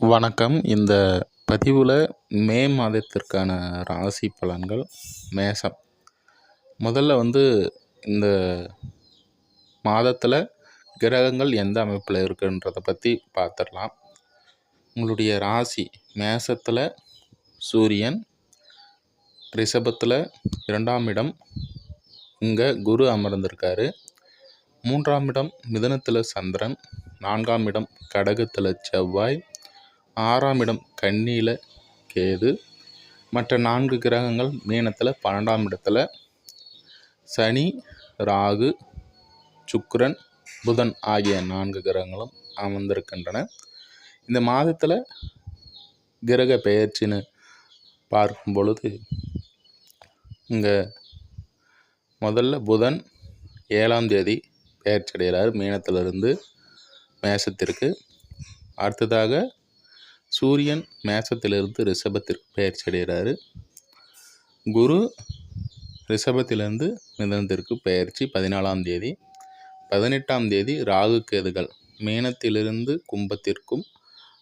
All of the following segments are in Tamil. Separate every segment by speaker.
Speaker 1: வணக்கம். இந்த பதிவில் மே மாதத்திற்கான ராசி பலன்கள் மேசம் முதல்ல வந்து இந்த மாதத்தில் கிரகங்கள் எந்த அமைப்பில் இருக்குன்றதை பற்றி பார்த்துடலாம் உங்களுடைய ராசி மேசத்தில் சூரியன் ரிஷபத்தில் இரண்டாம் இடம் இங்கே குரு அமர்ந்திருக்காரு. மூன்றாம் இடம் மிதனத்தில் சந்திரன் நான்காம் இடம் கடகத்தில் செவ்வாய் ஆறாம் இடம் கன்னியில் கேது. மற்ற நான்கு கிரகங்கள் மீனத்தில் பன்னெண்டாம் இடத்துல சனி ராகு சுக்கரன் புதன் ஆகிய நான்கு கிரகங்களும் அமர்ந்திருக்கின்றன. இந்த மாதத்தில் கிரக பெயர்ச்சின்னு பார்க்கும் பொழுது இங்கே முதல்ல புதன் ஏழாம் தேதி பெயர்ச்சி அடைகிறார் மீனத்திலிருந்து மேசத்திற்கு. அடுத்ததாக சூரியன் மேசத்திலிருந்து ரிஷபத்திற்கு பயிற்சி அடைகிறாரு குரு ரிஷபத்திலிருந்து மிதனத்திற்கு பயிற்சி பதினாலாம் தேதி. பதினெட்டாம் தேதி ராகு கேதுகள் மீனத்திலிருந்து கும்பத்திற்கும்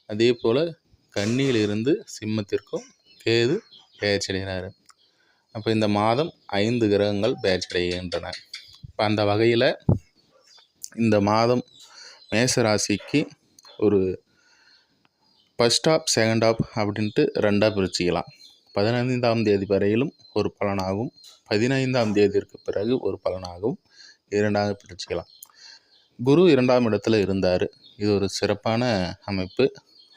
Speaker 1: அதே போல் கன்னியிலிருந்து சிம்மத்திற்கும் கேது பெயர்ச்சி அடைகிறாரு அப்போ இந்த மாதம் ஐந்து கிரகங்கள் பெயர்ச்சி அடைகின்றன இப்போ அந்த வகையில் இந்த மாதம் மேசராசிக்கு ஒரு ஃபஸ்ட் ஆப் செகண்ட் ஆப் அப்படின்ட்டு ரெண்டாக பிரிச்சுக்கலாம். பதினைந்தாம் தேதி வரையிலும் ஒரு பலனாகும். பதினைந்தாம் தேதிக்கு பிறகு ஒரு பலனாகவும் இரண்டாக பிரிச்சுக்கலாம். குரு இரண்டாம் இடத்துல இருந்தார். இது ஒரு சிறப்பான அமைப்பு.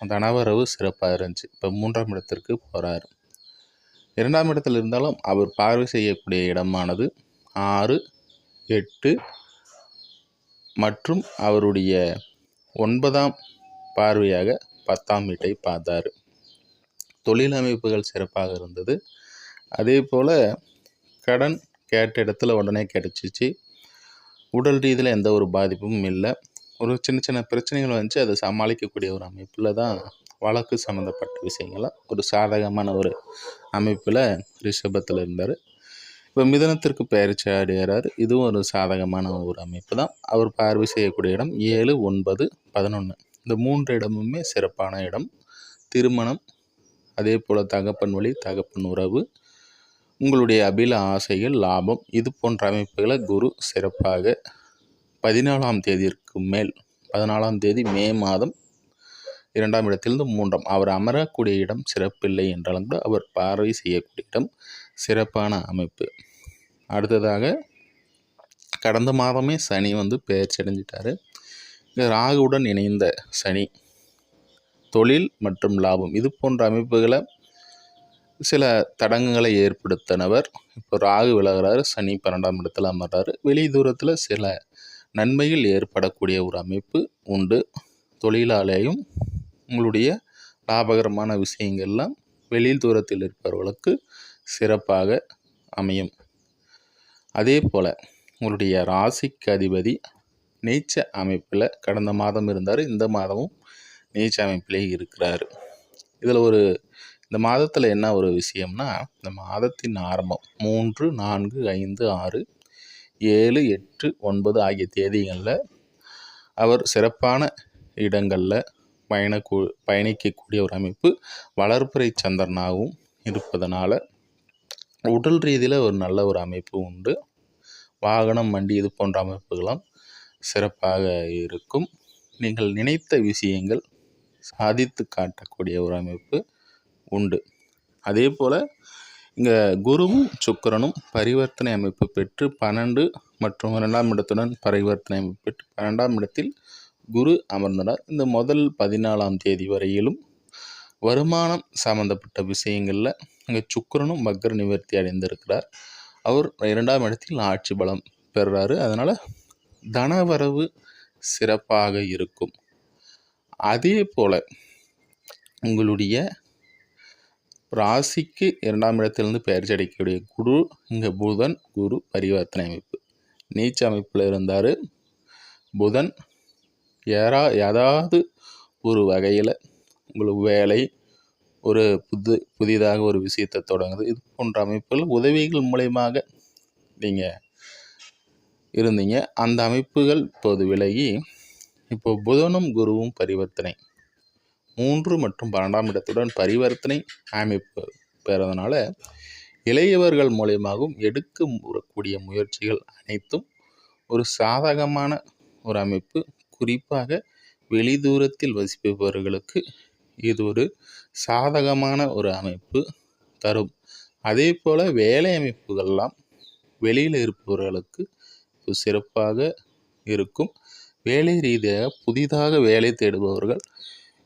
Speaker 1: தனவரவு சிறப்பாக இருந்துச்சு. இப்போ மூன்றாம் இடத்திற்கு போகிறார் இரண்டாம் இடத்தில் இருந்தாலும் அவர் பார்வை செய்யக்கூடிய இடமானது. ஆறு எட்டு மற்றும் அவருடைய ஒன்பதாம் பார்வையாக பத்தாம் வீட்டை பார்த்தார். தொழில் அமைப்புகள் சிறப்பாக இருந்தது. அதே போல் கடன் கேட்ட இடத்துல உடனே கிடச்சிச்சு. உடல் ரீதியில் எந்த ஒரு பாதிப்பும் இல்லை. ஒரு சின்ன சின்ன பிரச்சனைகள் வந்துச்சு. அதை சமாளிக்கக்கூடிய ஒரு அமைப்பில் தான் வழக்கு சம்மந்தப்பட்ட விஷயங்கள்லாம் ஒரு சாதகமான ஒரு அமைப்பில் ரிஷபத்தில் இருந்தார். இப்போ மிதனத்திற்கு பயிற்சி அடைகிறார் இதுவும் ஒரு சாதகமான ஒரு அமைப்பு தான். அவர் பார்வை செய்யக்கூடிய இடம் ஏழு ஒன்பது பதினொன்று இந்த மூன்று இடமுமே சிறப்பான இடம். திருமணம் அதே போல் தகப்பன் வழி தகப்பன் உறவு உங்களுடைய அபில ஆசைகள் லாபம் இது போன்ற அமைப்புகளை குரு சிறப்பாக பதினாலாம் தேதிக்கு மேல் பதினாலாம் தேதி மே மாதம் இரண்டாம் இடத்திலிருந்து மூன்றாம் அவர் அமரக்கூடிய இடம் சிறப்பில்லை என்றாலும் கூட அவர் பார்வை செய்யக்கூடிய இடம் சிறப்பான அமைப்பு. அடுத்ததாக கடந்த மாதமே சனி வந்து பெயர்ச்சி அடைஞ்சிட்டாரு ராகுவுடன் இணைந்த சனி தொழில் மற்றும் லாபம் இது போன்ற அமைப்புகளை சில தடங்கங்களை ஏற்படுத்தினவர். இப்போ ராகு விலகிறாரு சனி பன்னெண்டாம் இடத்துல அமர்றாரு. வெளி தூரத்தில் சில நன்மைகள் ஏற்படக்கூடிய ஒரு அமைப்பு உண்டு. தொழிலாலேயும் உங்களுடைய லாபகரமான விஷயங்கள்லாம் வெளியில் தூரத்தில் இருப்பவர்களுக்கு சிறப்பாக அமையும். அதே போல் உங்களுடைய ராசிக்கு அதிபதி நீச்ச அமைப்பில் கடந்த மாதம் இருந்தார். இந்த மாதமும் நீச்ச அமைப்பிலே இருக்கிறார். இதில் ஒரு இந்த மாதத்தில் என்ன ஒரு விஷயம்னா இந்த மாதத்தின் ஆரம்பம் மூன்று நான்கு ஐந்து ஆறு ஏழு எட்டு ஒன்பது ஆகிய தேதிகளில் அவர் சிறப்பான இடங்களில் பயணக்கூ பயணிக்கக்கூடிய ஒரு அமைப்பு வளர்ப்புரை சந்திரனாகவும் இருப்பதனால் உடல் ரீதியில் ஒரு நல்ல ஒரு அமைப்பு உண்டு. வாகனம் வண்டி இது போன்ற அமைப்புகளும் சிறப்பாக இருக்கும். நீங்கள் நினைத்த விஷயங்கள் சாதித்து காட்டக்கூடிய ஒரு அமைப்பு உண்டு. அதே போல் இங்கே குருவும் சுக்கரனும் பரிவர்த்தனை அமைப்பு பெற்று பன்னெண்டு மற்றும் இரண்டாம் இடத்துடன் பரிவர்த்தனை அமைப்பு பெற்று பன்னெண்டாம் இடத்தில் குரு அமர்ந்தனர் இந்த முதல் பதினாலாம் தேதி வரையிலும் வருமானம் சம்மந்தப்பட்ட விஷயங்களில் இங்கே சுக்கரனும் மக்கர் நிவர்த்தி அடைந்திருக்கிறார். அவர் இரண்டாம் இடத்தில் ஆட்சி பலம் பெறுறாரு. அதனால் தனவரவு சிறப்பாக இருக்கும். அதே போல் உங்களுடைய ராசிக்கு இரண்டாம் இடத்திலிருந்து பெயர்ச்சி அடைக்கக்கூடிய குரு இங்கே புதன் குரு பரிவர்த்தனை அமைப்பு. நீச்ச அமைப்பில் இருந்தார். புதன் யாரா ஏதாவது ஒரு வகையில் உங்களுக்கு வேலை ஒரு புது புதிதாக ஒரு விஷயத்தை தொடங்குது. இது போன்ற அமைப்புகள் உதவிகள் மூலயமாக நீங்கள் இருந்தீங்க. அந்த அமைப்புகள் இப்போது விலகி இப்போ புதனும் குருவும் பரிவர்த்தனை. மூன்று மற்றும் பன்னெண்டாம் இடத்துடன் பரிவர்த்தனை அமைப்பு பெறதுனால இளையவர்கள் மூலியமாகவும் எடுக்க கூடிய முயற்சிகள் அனைத்தும் ஒரு சாதகமான ஒரு அமைப்பு. குறிப்பாக வெளிதூரத்தில் வசிப்பவர்களுக்கு இது ஒரு சாதகமான ஒரு அமைப்பு தரும். அதே போல் வேலை அமைப்புகள்லாம் வெளியில் இருப்பவர்களுக்கு சிறப்பாக இருக்கும். வேலை ரீதியாக புதிதாக வேலை தேடுபவர்கள்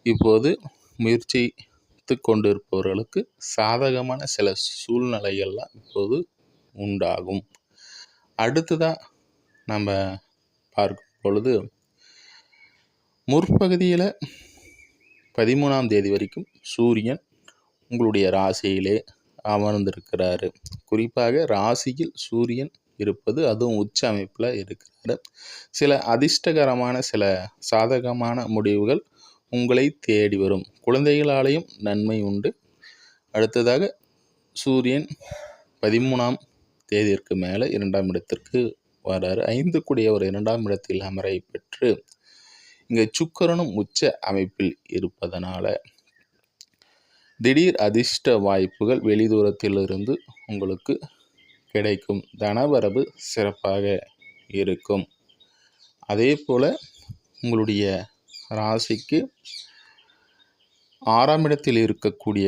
Speaker 1: இப்போது முயற்சித்து கொண்டிருப்பவர்களுக்கு சாதகமான சில சூழ்நிலைகள்லாம் இப்போது உண்டாகும். அடுத்ததாக நம்ம பார்க்கும் பொழுது முற்பகுதியில் பதிமூணாம் தேதி வரைக்கும் சூரியன் உங்களுடைய ராசியிலே அமர்ந்திருக்கிறாரு. குறிப்பாக ராசியில் சூரியன் இருப்பது அதுவும் உச்ச அமைப்பில் இருக்கிறாரு சில அதிர்ஷ்டகரமான சில சாதகமான முடிவுகள் உங்களை தேடி வரும். குழந்தைகளாலேயும் நன்மை உண்டு. அடுத்ததாக சூரியன் பதிமூணாம் தேதியிற்கு மேலே இரண்டாம் இடத்திற்கு வராரு. ஐந்து கூடிய ஒரு இரண்டாம் இடத்தில் அமரை பெற்று இங்கே சுக்கரனும் உச்ச அமைப்பில் இருப்பதனால திடீர் அதிர்ஷ்ட வாய்ப்புகள் வெளிதூரத்திலிருந்து உங்களுக்கு கிடைக்கும். தனவரவு சிறப்பாக இருக்கும். அதே போல் உங்களுடைய ராசிக்கு ஆறாம் இடத்தில் இருக்கக்கூடிய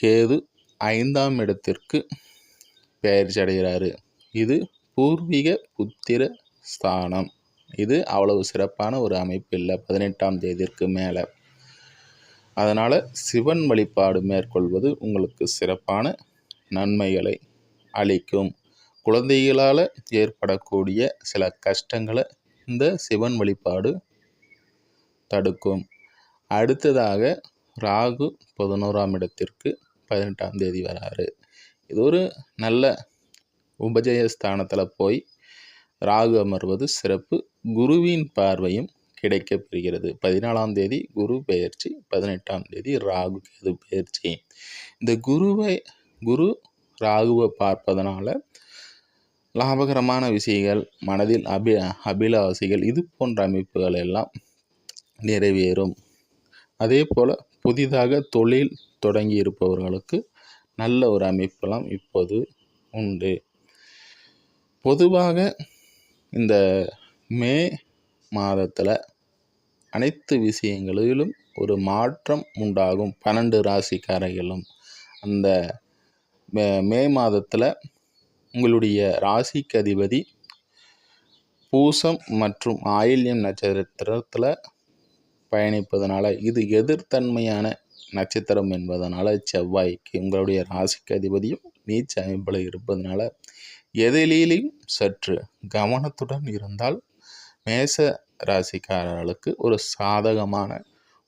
Speaker 1: கேது ஐந்தாம் இடத்திற்கு பெயர்ச்சி அடைகிறாரு. இது பூர்வீக புத்திர ஸ்தானம். இது அவ்வளவு சிறப்பான ஒரு அமைப்பு இல்லை பதினெட்டாம் தேதிக்கு மேலே. அதனால் சிவன் வழிபாடு மேற்கொள்வது உங்களுக்கு சிறப்பான நன்மைகளை அளிக்கும். குழந்தைகளால் ஏற்படக்கூடிய சில கஷ்டங்களை இந்த சிவன் வழிபாடு தடுக்கும். அடுத்ததாக ராகு பதினோராம் இடத்திற்கு பதினெட்டாம் தேதி வராரு. இது ஒரு நல்ல உபஜயஸ்தானத்தில் போய் ராகு அமர்வது சிறப்பு. குருவின் பார்வையும் கிடைக்கப்பெறுகிறது பதினாலாம் தேதி குரு பெயர்ச்சி பதினெட்டாம் தேதி ராகு கேது பெயர்ச்சி. இந்த குருவை குரு ராகுவை பார்ப்பதனால லாபகரமான விஷயங்கள் மனதில் அபி அபிலாசிகள் இது போன்ற அமைப்புகள் எல்லாம் நிறைவேறும். அதே போல் புதிதாக தொழில் தொடங்கி இருப்பவர்களுக்கு நல்ல ஒரு அமைப்பெல்லாம் இப்போது உண்டு. பொதுவாக இந்த மே மாதத்தில் அனைத்து விஷயங்களிலும் ஒரு மாற்றம் உண்டாகும். பன்னெண்டு ராசிக்காரர்களும் அந்த மே மே மாதத்தில் உங்களுடைய ராசிக்கு அதிபதி பூசம் மற்றும் ஆயில்யம் நட்சத்திரத்தில் பயணிப்பதனால் இது எதிர்த்தன்மையான நட்சத்திரம் என்பதனால் செவ்வாய்க்கு உங்களுடைய ராசிக்கு அதிபதியும் நீச்ச அமைப்பில் இருப்பதனால எதிலேயும் சற்று கவனத்துடன் இருந்தால் மேச ராசிக்காரர்களுக்கு ஒரு சாதகமான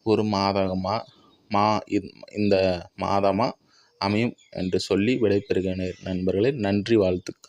Speaker 1: ஒரு மாதகமாக மா இந்த மாதமாக அமையும் என்று சொல்லி விடைபெறுகிறேன் நண்பர்களே. நன்றி வாழ்த்துக்கள்.